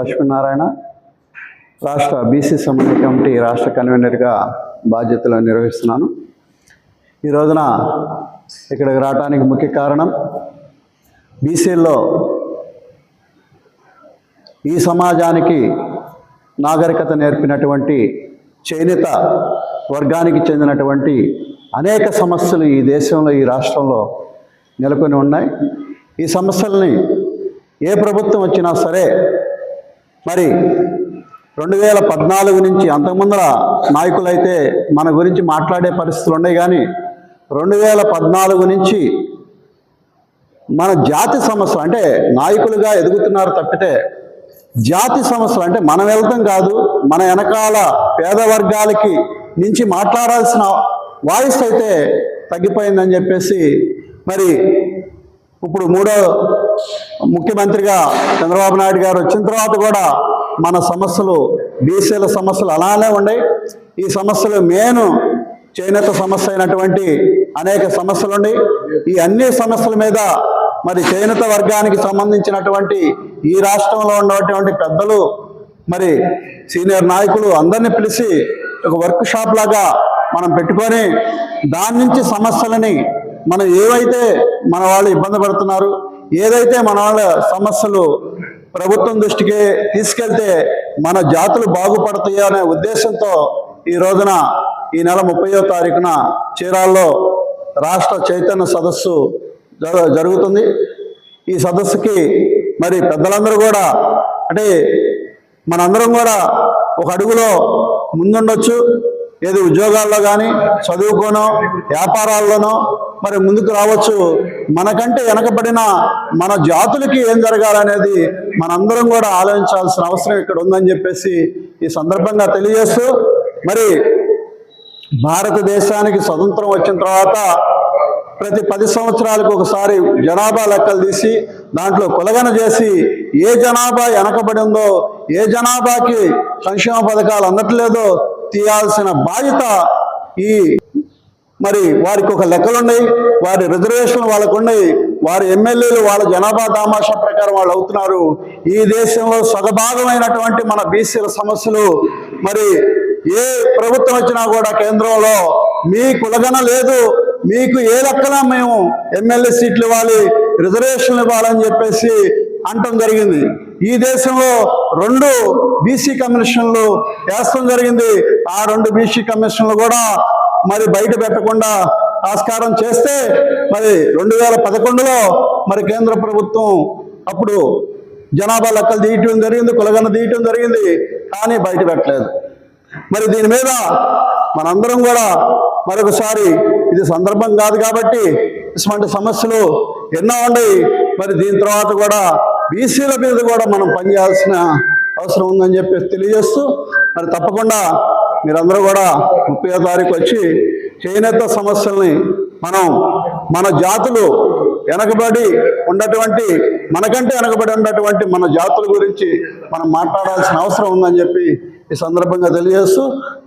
లక్ష్మీనారాయణ రాష్ట్ర బీసీ సమన్వయ కమిటీ రాష్ట్ర కన్వీనర్గా బాధ్యతలు నిర్వహిస్తున్నాను. ఈ రోజున ఇక్కడికి రావడానికి ముఖ్య కారణం బీసీల్లో ఈ సమాజానికి నాగరికత నేర్పినటువంటి చేనేత వర్గానికి చెందినటువంటి అనేక సమస్యలు ఈ దేశంలో ఈ రాష్ట్రంలో నెలకొని ఉన్నాయి. ఈ సమస్యల్ని ఏ ప్రభుత్వం వచ్చినా సరే మరి రెండు వేల పద్నాలుగు నుంచి అంతకుముందర నాయకులైతే మన గురించి మాట్లాడే పరిస్థితులు ఉన్నాయి కానీ రెండు వేల పద్నాలుగు నుంచి మన జాతి సమస్యలు అంటే నాయకులుగా ఎదుగుతున్నారు తప్పితే జాతి సమస్యలు అంటే మనం వెళ్తాం కాదు మన వెనకాల పేద వర్గాలకి నుంచి మాట్లాడాల్సిన వాయిస్ అయితే తగ్గిపోయిందని చెప్పేసి మరి ఇప్పుడు మూడో ముఖ్యమంత్రిగా చంద్రబాబు నాయుడు గారు వచ్చిన తర్వాత కూడా మన సమస్యలు బీసీల సమస్యలు అలానే ఉన్నాయి ఈ సమస్యలు మెయిన్ చేనేత సమస్య అయినటువంటి అనేక సమస్యలు ఉన్నాయి ఈ అన్ని సమస్యల మీద మరి చేనేత వర్గానికి సంబంధించినటువంటి ఈ రాష్ట్రంలో ఉన్నటువంటి పెద్దలు మరి సీనియర్ నాయకులు అందరినీ పిలిచి ఒక వర్క్ షాప్ లాగా మనం పెట్టుకొని దాని నుంచి సమస్యలని మనం ఏవైతే మన వాళ్ళు ఇబ్బంది పడుతున్నారు ఏదైతే మన వాళ్ళ సమస్యలు ప్రభుత్వం దృష్టికి తీసుకెళ్తే మన జాతులు బాగుపడతాయి అనే ఉద్దేశంతో ఈ రోజున ఈ నెల ముప్పయో తారీఖున చీరాల్లో రాష్ట్ర చైతన్య సదస్సు జరుగుతుంది. ఈ సదస్సుకి మరి పెద్దలందరూ కూడా అంటే మనందరం కూడా ఒక అడుగులో ముందుండొచ్చు. ఏది ఉద్యోగాల్లో కానీ చదువుకోనో వ్యాపారాల్లోనో మరి ముందుకు రావచ్చు. మనకంటే వెనకబడిన మన జాతులకి ఏం జరగాలనేది మనందరం కూడా ఆలోచించాల్సిన అవసరం ఇక్కడ ఉందని చెప్పేసి ఈ సందర్భంగా తెలియజేస్తూ మరి భారతదేశానికి స్వతంత్రం వచ్చిన తర్వాత ప్రతి పది సంవత్సరాలకు ఒకసారి జనాభా లెక్కలు తీసి దాంట్లో కొలగన చేసి ఏ జనాభా వెనకబడి ఉందో ఏ జనాభాకి సంక్షేమ పథకాలు అందట్లేదో తీయాల్సిన బాధ్యత ఈ మరి వారికి ఒక లెక్కలు ఉన్నాయి వారి రిజర్వేషన్లు వాళ్ళకు ఉన్నాయి వారి ఎమ్మెల్యేలు వాళ్ళ జనాభా దామాషా ప్రకారం వాళ్ళు అవుతున్నారు. ఈ దేశంలో సగభాగమైనటువంటి మన బీసీల సమస్యలు మరి ఏ ప్రభుత్వం వచ్చినా కూడా కేంద్రంలో మీ కులగన లేదు మీకు ఏ లెక్కన మేము ఎమ్మెల్యే సీట్లు ఇవ్వాలి రిజర్వేషన్లు ఇవ్వాలని చెప్పేసి అంటం జరిగింది. ఈ దేశంలో రెండు బీసీ కమిషన్లు వేస్తాం జరిగింది. ఆ రెండు బీసీ కమిషన్లు కూడా మరి బయట పెట్టకుండా ఆస్కారం చేస్తే మరి రెండు వేల పదకొండులో మరి కేంద్ర ప్రభుత్వం అప్పుడు జనాభా లెక్కలు తీయటం జరిగింది కులగన్న తీయటం జరిగింది కానీ బయట పెట్టలేదు. మరి దీని మీద మనందరం కూడా మరొకసారి ఇది సందర్భం కాదు కాబట్టి ఇటువంటి సమస్యలు ఎన్నో ఉన్నాయి. మరి దీని తర్వాత కూడా బీసీల మీద కూడా మనం పనిచేయాల్సిన అవసరం ఉందని చెప్పి తెలియజేస్తూ మరి తప్పకుండా మీరందరూ కూడా ముప్పై తారీఖు వచ్చి చేనేత సమస్యల్ని మనం మన జాతులు వెనకబడి ఉన్నటువంటి మనకంటే వెనకబడి ఉన్నటువంటి మన జాతుల గురించి మనం మాట్లాడాల్సిన అవసరం ఉందని చెప్పి ఈ సందర్భంగా తెలియజేస్తూ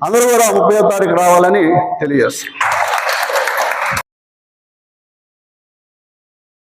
అందరూ కూడా ముప్పై తారీఖు రావాలని తెలియజేస్తాం.